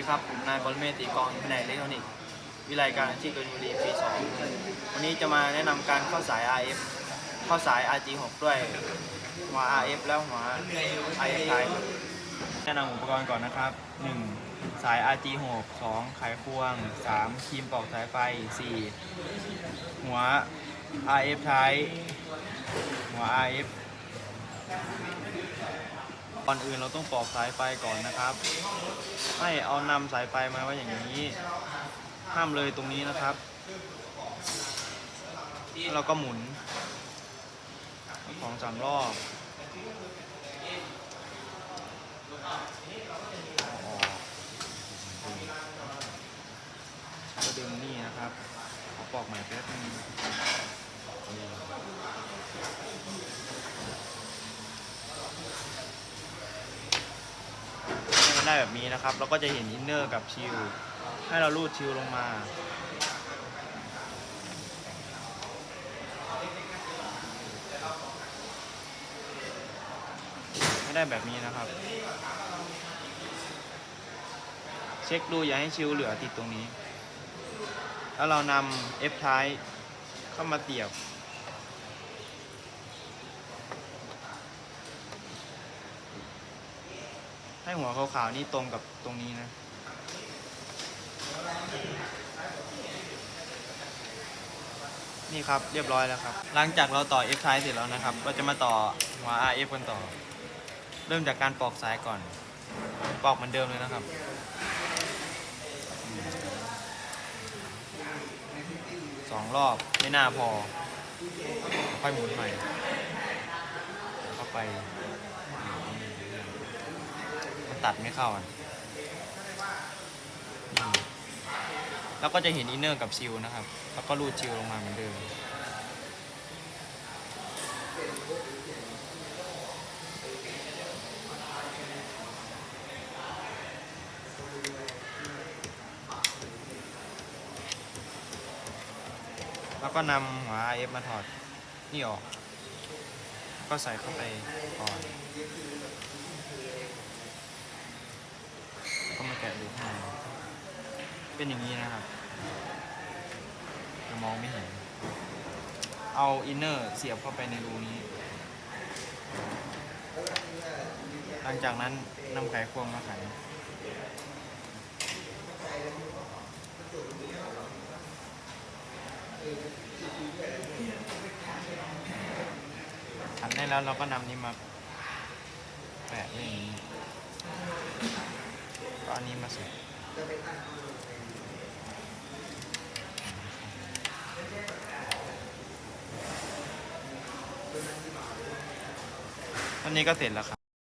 ดีครับ ผมนายบอลเมตีกองแผนกอิเล็กทรอนิกส์วิไลการอาชีพกบินบุรีปี2วันนี้จะมาแนะนำการเข้าสาย RF เข้าสาย RG6 ด้วยหัว RF แล้วหัว IF ไทยแนะนำอุปกรณ์ก่อนนะครับ 1. สาย RG6 2. ไขควง 3. ครีมปอกสายไฟ 4. หัว RF ไทยหัว RF ก่อนอื่นเราต้องปอกสายไฟก่อนนะครับ ให้เอานำสายไฟมาไว้อย่างนี้ ห้ามเลยตรงนี้นะครับแล้วเราก็หมุนสองสามรอบกก็ดึงนี่นะครับขอปอกใหม่แป๊บนึงให้มัน ได้แบบนี้นะครับ เราก็จะเห็นอินเนอร์กับชิลให้เราลูดชิลลงมาไม่ได้แบบนี้นะครับ เช็คดูอย่าให้ชิลเหลือติดตรงนี้ แล้วเรานำ F ท้ายเข้ามาเตียบ ให้หัวขาวๆนี่ตรงกับตรงนี้นะ นี่ครับเรียบร้อยแล้วครับ หลังจากเราต่อ F ท้ายเสร็จแล้วนะครับ เราจะมาต่อหัว RF กันต่อ เริ่มจากการปอกสายก่อน ปอกเหมือนเดิมเลยนะครับสองรอบไม่น่าพอ ค่อยหมุนใหม่เข้าไป ตัดไม่เข้าอะแล้วก็จะเห็นอินเนอร์กับชิลนะครับ แล้วก็รูดชิลลงมาเหมือนเดิม แล้วก็นำหัว RF มาถอด นี่ออก ก็ใส่เข้าไปก่อนแล้ว ก็มาแกะดูข้เป็นอย่างนี้นะครับจะมองไม่เห็น เอาอินเนอร์เสียบเข้าไปในรูนี้ หลังจากนั้นนำไขควงมาไขขันได้แล้วเราก็นำนี้มาแปะไว้อย่างนี้ ก็อันนี้มาใส่อันนี้ก็เสร็จแล้วครับ